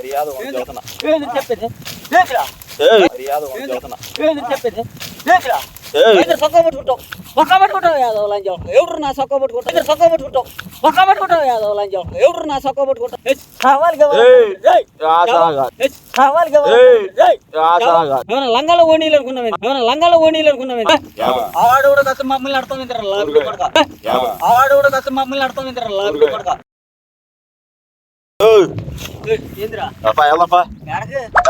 మర్యాద ఉంది చెబుతున్నా ఏంది చెప్పేది? లేదురా ఏయ్, మర్యాద ఉంది చెబుతున్నా ఏంది చెప్పేది? లేదురా ఏయ్. అయితే సొక్క పట్టుకుంటావు. సొక్క పట్టుకుంటావు యాదవ్ లంజా ఎవరు నా సొక్క పట్టుకుంటావు? అయితే సొక్క పట్టుకుంటావు. సొక్క పట్టుకుంటావు యాదవ్ లంజా ఎవరు నా సొక్క పట్టుకుంటావు? ఏయ్, కావాలి కదా ఏయ్. ఏయ్, ఆసరాగా. ఏయ్, కావాలి కదా ఏయ్. ఏయ్, ఆసరాగా. ఏమైనా లంగాలో లంగాలో అనుకున్నావు యావ. ఆడు కూడా కత్తి మమ్మల్ని లాభి యావ. ఆడు కూడా కత్తి మమ్మల్ని లాభి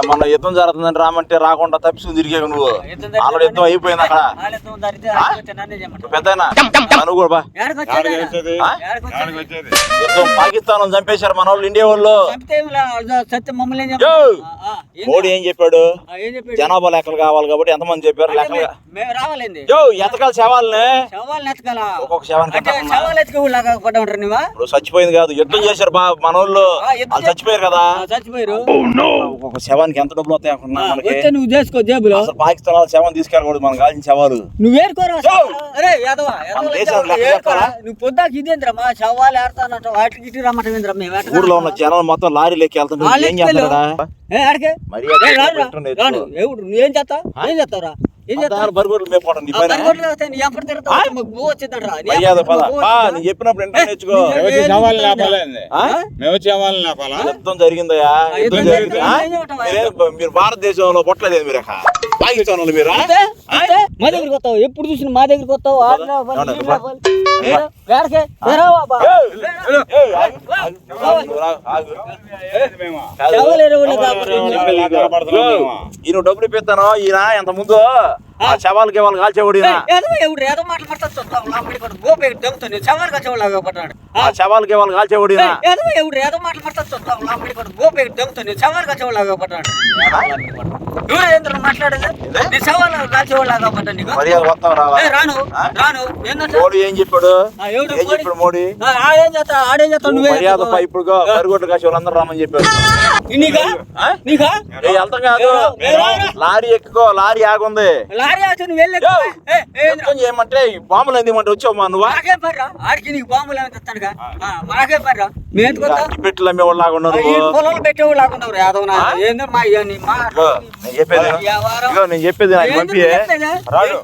మొన్న యుద్ధం జరుగుతుందని రామంటే రాకుండా తప్పించుకుని తిరిగావు నువ్వు. ఆల్రెడీ యుద్ధం అయిపోయింది అక్కడ. నువ్వు కూడా బా. వచ్చాడు? యుద్ధం పాకిస్తాన్ చంపేశారు మన వాళ్ళు ఇండియా వాళ్ళు? మోడీ ఏం చెప్పాడు? ఆ, ఏం చెప్పాడు? జనాభా లెక్కలు కావాలి కాబట్టి ఎంతమంది చెప్పారు లెక్కలు? ఎతకాలి శవాలని. ఒక్కొక్క చచ్చిపోయింది కాదు యుద్ధం చేశారు బా మన వాళ్ళు. వాళ్ళు చచ్చిపోయారు కదా. ఆ, చచ్చిపోయారు. ఒక్కొక్క శవానికి ఎంత డబ్బులు వస్తాయి అనుకున్నా మనకి? నువ్వు చేసుకో జేబులో. అసలు పాకిస్తాన్ వాళ్ళు శవం తీసుకెళ్ళకూడదు మనం కాల్చిన శవాలు నువ్వు ఏరుకోరా! అరే యాదవా? నువ్వు పొద్దాకి ఇదేంద్రా మా శవాలు ఏడతానంట వాటికి ఇటు రమ్మంటేంద్రా మేము ఊర్లో ఉన్న జనాలు మొత్తం లారీలు ఎక్కి వెళ్తుంటే వాళ్ళు ఏం చేస్తారా మరి ఏ, చేస్తావు? ఏం చేస్తావురా? చెప్పినప్పుడు ఇంటర్ నేర్చుకో యుద్ధం జరిగిందయ్యా యుద్ధం జరిగింది? మీరేం- భారతదేశంలో పొట్టలేదు మీరు. పాకిస్తాన్ వాళ్ళు మీరు? మా దగ్గరికి వస్తావు ఎప్పుడు చూసిన మా దగ్గరికి వస్తావు ఆడ ఈయన డబ్బులు ఇప్పిస్తాను ఈయన ఎంత ముందు? ఆ శవాలకి వాళ్ళు కాల్చేవాడు ఎవడు ఏదో మాటలు మాట్లాడుతావు చూస్తావు, లోపలికి కొడు, గోపే కచ్చవాళ్ళగా పడ్డాడు ఆ కాల్చేవాడు ఏదో ఎవడు ఏదో మాటలు మాట్లాడుతావు చూస్తావు, లోపలికి కొడు, గోపే దొంగతోని చవాలు కచ్చవాళ్ళగా పడ్డాడు మాట్లాడేది నీ పడ్డా నీకు రాను? రాను ఏందంటే మోడీ ఏం చెప్పాడు ఏం చెప్పాడు మోడీ ఆ, ఆడేం చేస్తా ఆడేం చేస్తా నువ్వు నువ్వే మర్యాద పై ఇప్పుడు పరిగొడ్డు కాసి వాళ్ళందరూ రమ్మని చెప్పాడు నీకా ఆ? నీకా ఏ వెళ్తాం కాదు. లారీ ఎక్కుకో లారీ ఆగుంది ఈ బాంబులు ఎందుమంటే వచ్చావు నువ్వా? ఆడికి నీకు బాంబులు మాకే పర్రా? పెట్టిలు అమ్మేవాళ్ళు పొలంలో పెట్టేవాళ్ళు లాగున్నారు యాదవ్ ఏందో మా ఇగో, నేను చెప్పేది నాకు పంపి? రాడు.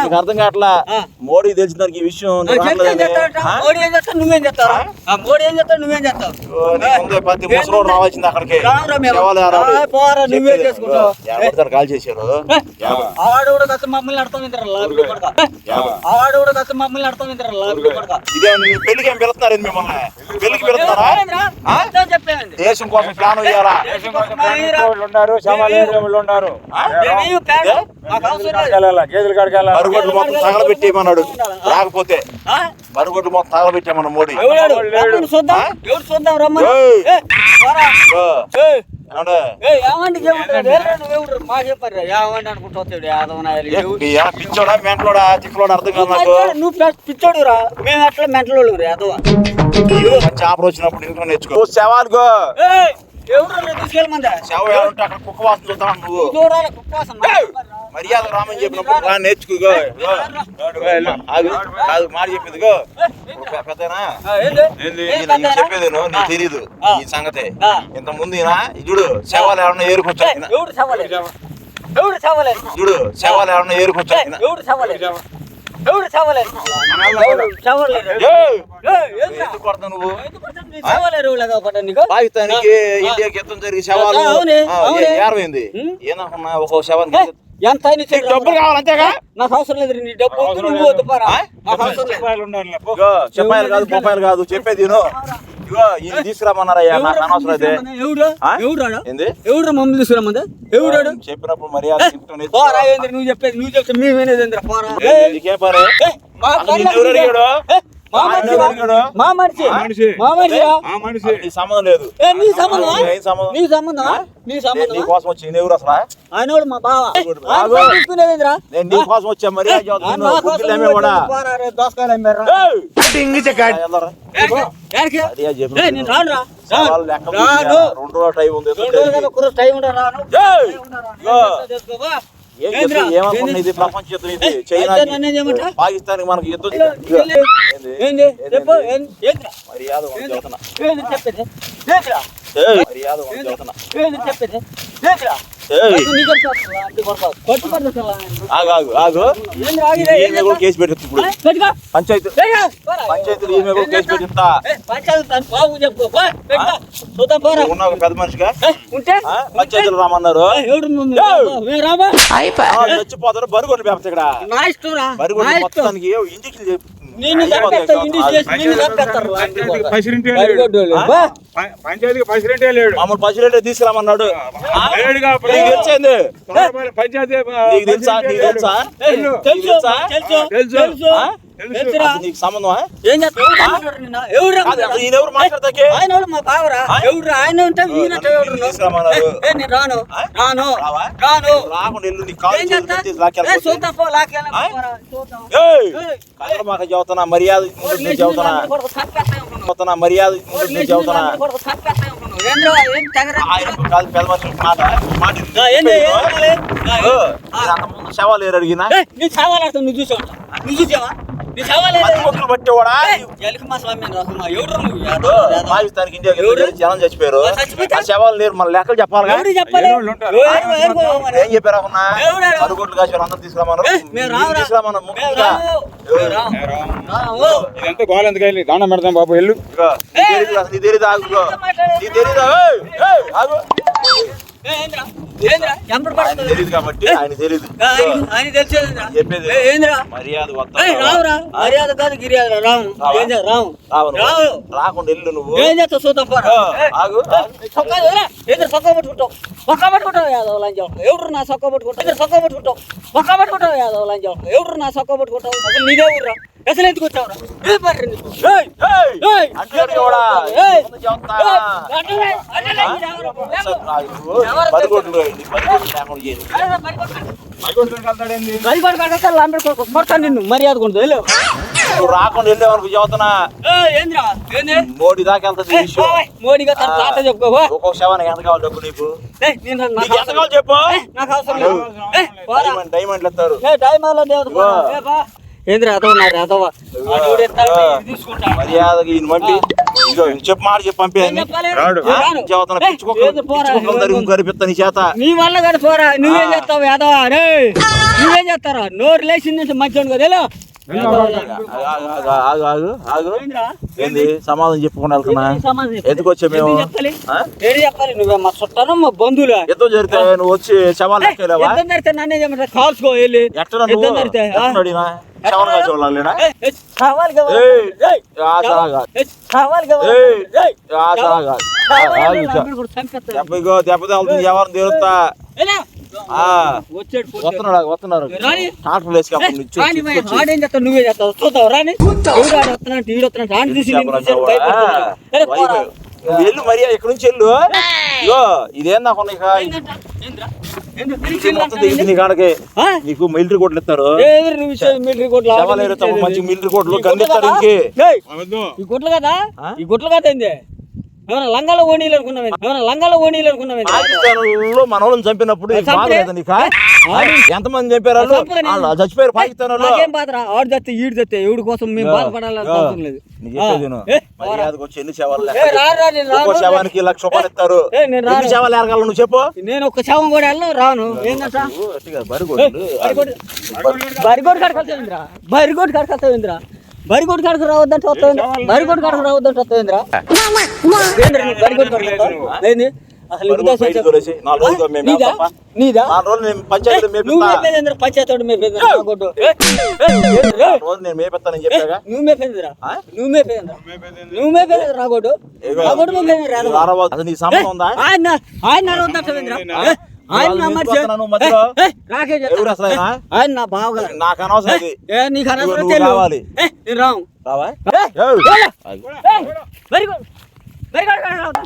నీకు అర్థం కావట్లా. మోడీ తెలిసిన ఈ విషయం ఏం? మోడీ నువ్వేం చేస్తావు మోడీ ఏం నువ్వేం చేస్తావు ప్రతి ముసలోడు రావాల్సింది అక్కడికి. పోరా, నువ్వే. చేసుకుంటావు. కాల్ చేశారు ఎవరు? ఆడు కూడా కాస్త మమ్మల్ని అర్థం? ఆడు కూడా కాస్త మమ్మల్ని అర్థం ఇదే పెళ్ళికి ఏం పిలుస్తున్నారు మిమ్మల్ని? పెళ్ళికి పిలుస్తున్నారా? ఆ? చెప్పేది దేశం కోసం ప్లాన్ ఇయ్యాలా వాళ్ళు ఉన్నారు. వాళ్ళు ఉన్నారు. గేదెల వెళ్ళాలి? మరుగుొడ్లు మొత్తం తగలబెట్టేయమన్నాడు. రాకపోతే? మరుగుొడ్లు మొత్తం తగలబెట్టామన్న మోడీ. చూద్దాం. చూద్దాం? రమ్మని. పిచ్చోడా మెంటలోడా చిక్కలోడా అర్థం కాదు నువ్వు నాకు. పిచ్చోడు, నువ్వు పెద్ద పిచ్చోడురా మేము అట్లా మెంటలోళ్ళు రా మంచి ఆఫర్ వచ్చినప్పుడు ఇంట్లో నేర్చుకో. శవాలుగో ఏయ్, ఎవడు రా తీసుకెళ్ళమందా? శవ ఎవరుంటే అక్కడ కుక్క వాసన చూద్దాం నువ్వు? చూడాలి కుక్కవాసన. మర్యాద రామని చెప్పినప్పుడు రా నేర్చుకోగో. కాదు మాట చెప్పేదిగో పెద్దనా? చెప్పేది నువ్వు, నీకు తెలీదు. ఈ సంగతి. ఇంత ముందు ఈయన చూడు శవాలు ఎవరన్నా ఏరుకొచ్చా ఏయ్, ఎవడు చవలేదు ఎవడు చవలేదు చూడు శవాలు ఎవరన్నా ఏరుకొచ్చా ఏయ్, ఎవడు నువ్వు? చవలేరు పాకిస్తాన్కి ఆ. ఇండియాకి యుద్ధం జరిగి శవాలు. ఆ, అవునే, ఆ, అవునే. ఏ- ఏరమైంది ఉం? ఏమనుకున్నా ఒక్కో శవానికి ఎంత డబ్బులు కావాలి అంతేగా? నాకు అవసరం లేదు నీ డబ్బు వద్దు, నువ్వు వద్దు పోరా. నాకు అవసరం లేదు. చెప్పాయలు కాదు బొప్పాయలు కాదు చెప్పేది ఈయన తీసుకురామన్నారయ్యా నాకు అనవసరం అయితే. ఎవడు ఆ? ఎవడాడు ఏంది? ఎవడు మమ్మల్ని తీసుకురమ్మంది? ఎవడాడు చెప్పినప్పుడు మర్యాద. పోరా ఏంద్ర నువ్వు చెప్పేది? నువ్వు చెప్తే మేము వినేది ఏంద్ర పోరా. ఎవరు అడిగాడు? మా మనిషి? మా మనిషి. నీ సంబంధం లేదు. నీ సంబంధం నీ సంబంధం? నీ నేను సంబంధం నీ కోసం వచ్చి ఎవరు అసలు? ఆయన వాడు మా బావ. ఆగు. ఆయన తీసుకునేది ఏంద్రా నేను నీ కోసం వచ్చా మర్యాద చదువుతున్నాను. నా కోసం గుడ్డిలు నువ్వు అమ్మేవాడా? వచ్చి పోరా రే, దోసకాయలు అమ్మారా? రెండు రోజుల టైం ఉంది. రెండు రోజులు కదా, ఒక రోజు టైం ఉండదు రాను ఏయ్! టైం ఉండదు రాను. ఇగో. చేసుకోవా? ఏం ఏంద్రా? చెప్పు, ఏమనుకుంటున్నా ఇది ప్రపంచ యుద్ధం ఇది చైనా? పాకిస్తాన్ మనకి యుద్ధం? మర్యాద? ఏయ్, మర్యాద ఉంది ఆగు ఆగు ఆగు. ఈమె కూడా? కేసు పెట్టింది ఇప్పుడు. పంచాయతీ. పంచాయతీలు ఈమె కూడా కేసు? పెట్టిస్తా ఏ, పంచాయతీ తన బాబు చెప్పుకో. పో, పెట్టుకో. చూద్దాం పోరా. ఉన్న ఒక పెద్ద మనిషిగా? ఉంటే పంచాయతీలు రామన్నారు చచ్చిపోతారు బరుగొడ్లు పేపచ్చు ఇక్కడ. ఇష్టం మొత్తానికి ఇంజక్షన్ నిన్ను చంపేస్తా చేసి చంపేస్తారు పంచాయతీకి. ప్రెసిడెంటే లేడు. ప్రెసిడెంటే తీసుకురామన్నాడు తెలిసింది పంచాయతీ తెలుసా? తెలుసా? తెలుసు తెలుసా? నీకు సంబంధమా? ఏం ఎవరు మాట్లాడతాకే? ఆయన ఎవడు మా బావరా? ఆ? ఎవడు ఆయన ఉంటే ఈయన నన్ను ఎవడు నిన్ను తీసుకురమ్మన్నారు. ఏ, నేను రాను. ఆ? రాను. రావా? రాను. రాకుండా ఎల్లు నీ కాలు ఏం చేతులు చేస్తా? కట్టేసి ఏ, లాక్కెళ్ళిపోతే. చూద్దాం పో లాక్కెళ్ళ ఆ? పోరా, చూద్దాం. ఏయ్! ఏయ్, కళ్ళ మాక చెబుతున్నా మర్యాద. చెబుతున్నా మర్యాద ముందు శవాలు ఏరు అడిగినా ఏ, నీ చావాలంటావు నువ్వు చూసావా? నువ్వు చూసావా? పది జనం చచ్చిపోయారు. శవాలు లేరు మన లెక్కలు చెప్పాలి? ఏం చెప్పారు ఎవడు? అరుగుట్లు కాసి అందరూ తీసుకురామన్నారు. తీసుకురామన్నారు. ముఖ్యంగా. ఇదంతా గోల ఎందుకు వెళ్ళి దండం పెడతాం బాబు వెళ్ళు. నీ తెలీదు అసలు నీ తెలీదు ఆగు తెలీదు కాబట్టి ఆయన తెలీదు. ఆ, ఆయన-. ఏ, ఏంద్రా? మర్యాద ఏయ్, రావురా మర్యాద కాదు గిర్యాద రాము రావా? ఏం చేయ- రాము రావు నువ్వు. రావు. రాకుండా వెళ్ళు నువ్వు. ఏం చేస్తావు? చూద్దాం పోరా. ఆ, ఏ, ఆగు. ఏ, చొక్కా వదిలే. ఎదురు చొక్కా పట్టుకుంటావు? ఒక్క పట్టుకుంటావు యాదవ్ లంచం ఎవరు నా చొక్కా పట్టుకుంటావు? చొక్కా పట్టుకుంటావు? ఒక్క పట్టుకుంటావు యాదవ్ ఎవరు నా చొక్కా పట్టుకుంటావు? అసలు నీదే ఊర్రా. అసలు ఎందుకు వచ్చావురా? నిన్ను. మర్యాద కొండు నువ్వు రాకుండా వెళ్ళేవరకు ఏంది? మోడీ దాకా వెళ్తుంది మోడీగా తన తాత చెప్పుకోవా ఒక్కొక్క శవానికి ఎంత కావాలి డబ్బు నీకు? ఎంత కావాలి చెప్పు. నాకు అవసరం. డైమండ్ డైమండ్లు ఎత్తారు ఏ డైమాలో దేవత ఇదిగో. ఏ బా. ఏంద్రా అదవ నా అదవ అడుగుడు ఎత్తాడు, ఇది తీసుకుంటాడు. మర్యాదగా ఈయన పంపి ఇదిగో చెప్పు మాట చెప్పి? రాడు. ఏంది పిచ్చుకోకలు కరిపిస్తా నీ చేత. నీ వల్ల కదా పోరా నువ్వేం చేస్తావు యాదవ రే నువ్వేం చేస్తారా నోరు లేచిందంటే మంచిగా కదా ఆగు, ఆగు, ఆగు, ఆగు, ఆగు. ఏంది? సమాధానం చెప్పుకుని వెళ్తున్నా ఎందుకు వచ్చా మేము? చెప్పాలి? ఏది నువ్వే మా చుట్టాను మా బంధువులు. జరిగితే నువ్వు వచ్చి ఎంత చెప్పంటే కాల్చుకో వెళ్ళి. ఎట్లా కావాలి. వస్తున్నాడు వస్తున్నారు చేస్తావు? చేస్తావు. రాని? వస్తున్నాడు వస్తున్నాడు. చూసి వెళ్ళు మరి ఇక్కడ నుంచి వెళ్ళు? ఇదేం నాకు ఇక? నీకు మిలిటరీ కోట్లు ఇస్తారు మిలిటరీ కోట్లు. మంచి మిలిటరీ కోట్లు కందిస్తారు? ఇంకే. ఈ గుడ్లు కదా? ఈ గుడ్లు కదా ఏంది లంగాలో ఓణీలు లంగాలో ఓణీలు మన వాళ్ళని చంపినప్పుడు నీకు బాధ చంపలే. లేదా నీకా? ఎంత మంది చంపారు వాళ్ళు? చచ్చిపోయారు పాకిస్తాన్ వాళ్ళు ఆడు తెస్తే ఈడు తెస్తే ఎవడి కోసం మేము బాధపడాలని లేదు. శవానికి లక్ష రూపాయలు ఇస్తారు. శవాలు ఎరగాలి నువ్వు చెప్పు? నేను ఒక్క శవం కూడా వెళ్ళను రాను. ఏంటంట. బరిగోడు కడకలుతావేంద్రా? బరిగోడు కడకలుతావేంద్రా? బరిగోడు కడక రావద్దంటే వస్తావేంద్రా? బరిగోడు కడక రావద్దంటే ఏంద్రా నువ్వు బరిగోడు కడక అసలు నీదా? పంచాయతీలో నువ్వు మేపిస్తా మేపేదేంద్రా? పంచాయతోడు మేపేంద్రా ఆయన ఆయన? నా ఏ, నాకే అనవసరం నీకు అనవసరం. ఏ నేను రావు రావా వెరీ గుడ్ వెరీ గుడ్.